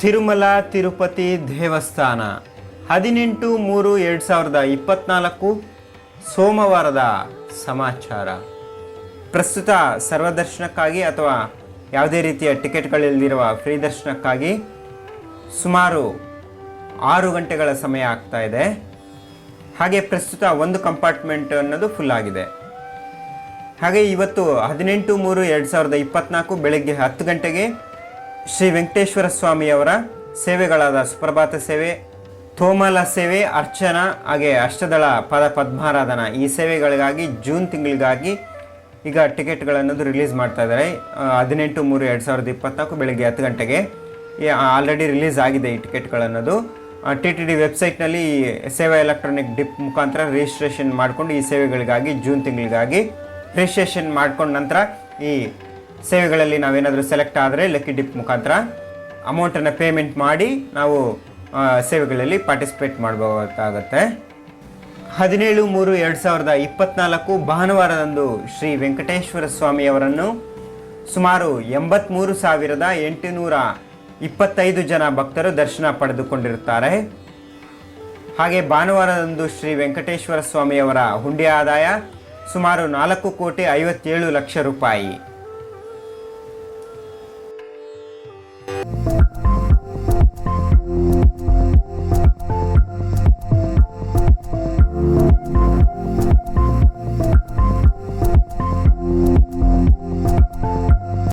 ತಿರುಮಲ, ತಿರುಪತಿ ದೇವಸ್ಥಾನ. ಹದಿನೆಂಟು ಮೂರು ಎರಡು ಸಾವಿರದ ಇಪ್ಪತ್ನಾಲ್ಕು ಸೋಮವಾರದ ಸಮಾಚಾರ. ಪ್ರಸ್ತುತ ಸರ್ವದರ್ಶನಕ್ಕಾಗಿ ಅಥವಾ ಯಾವುದೇ ರೀತಿಯ ಟಿಕೆಟ್ಗಳಿಲ್ಲದಿರುವ ಫ್ರೀ ದರ್ಶನಕ್ಕಾಗಿ ಸುಮಾರು ಆರು ಗಂಟೆಗಳ ಸಮಯ ಆಗ್ತಾ ಇದೆ. ಹಾಗೆ ಪ್ರಸ್ತುತ ಒಂದು ಕಂಪಾರ್ಟ್ಮೆಂಟ್ ಅನ್ನೋದು ಫುಲ್ ಆಗಿದೆ. ಹಾಗೆ ಇವತ್ತು ಹದಿನೆಂಟು ಮೂರು ಎರಡು ಸಾವಿರದ ಇಪ್ಪತ್ನಾಲ್ಕು ಬೆಳಗ್ಗೆ ಹತ್ತು ಗಂಟೆಗೆ ಶ್ರೀ ವೆಂಕಟೇಶ್ವರ ಸ್ವಾಮಿಯವರ ಸೇವೆಗಳಾದ ಸುಪ್ರಭಾತ ಸೇವೆ, ತೋಮಲ ಸೇವೆ, ಅರ್ಚನಾ, ಹಾಗೆ ಅಷ್ಟದಳ ಪದ ಪದ್ಮಾರಾಧನ ಈ ಸೇವೆಗಳಿಗಾಗಿ ಜೂನ್ ತಿಂಗಳಿಗಾಗಿ ಈಗ ಟಿಕೆಟ್ಗಳನ್ನೋದು ರಿಲೀಸ್ ಮಾಡ್ತಾ ಇದ್ದಾರೆ. ಹದಿನೆಂಟು ಮೂರು ಎರಡು ಸಾವಿರದ ಇಪ್ಪತ್ನಾಲ್ಕು ಬೆಳಗ್ಗೆ ಹತ್ತು ಗಂಟೆಗೆ ಆಲ್ರೆಡಿ ರಿಲೀಸ್ ಆಗಿದೆ ಈ ಟಿಕೆಟ್ಗಳನ್ನೋದು. ಟಿ ಟಿ ಡಿ ವೆಬ್ಸೈಟ್ನಲ್ಲಿ ಸೇವಾ ಎಲೆಕ್ಟ್ರಾನಿಕ್ ಡಿಪ್ ಮುಖಾಂತರ ರಿಜಿಸ್ಟ್ರೇಷನ್ ಮಾಡಿಕೊಂಡು ಈ ಸೇವೆಗಳಿಗಾಗಿ ಜೂನ್ ತಿಂಗಳಿಗಾಗಿ ರಿಜಿಸ್ಟ್ರೇಷನ್ ಮಾಡ್ಕೊಂಡ ನಂತರ ಈ ಸೇವೆಗಳಲ್ಲಿ ನಾವೇನಾದರೂ ಸೆಲೆಕ್ಟ್ ಆದರೆ ಲಕ್ಕಿ ಡಿಪ್ ಮುಖಾಂತರ ಅಮೌಂಟನ್ನು ಪೇಮೆಂಟ್ ಮಾಡಿ ನಾವು ಸೇವೆಗಳಲ್ಲಿ ಪಾರ್ಟಿಸಿಪೇಟ್ ಮಾಡಬೇಕಾಗತ್ತೆ ಹದಿನೇಳು ಮೂರು ಎರಡು ಸಾವಿರದ ಇಪ್ಪತ್ನಾಲ್ಕು ಭಾನುವಾರದಂದು ಶ್ರೀ ವೆಂಕಟೇಶ್ವರ ಸ್ವಾಮಿಯವರನ್ನು ಸುಮಾರು ಎಂಬತ್ತ್ಮೂರು ಸಾವಿರದ ಎಂಟುನೂರ ಇಪ್ಪತ್ತೈದು ಜನ ಭಕ್ತರು ದರ್ಶನ ಪಡೆದುಕೊಂಡಿರುತ್ತಾರೆ. ಹಾಗೆ ಭಾನುವಾರದಂದು ಶ್ರೀ ವೆಂಕಟೇಶ್ವರ ಸ್ವಾಮಿಯವರ ಹುಂಡಿ ಆದಾಯ ಸುಮಾರು ನಾಲ್ಕು ಕೋಟಿ ಐವತ್ತೇಳು ಲಕ್ಷ ರೂಪಾಯಿ. Thank you.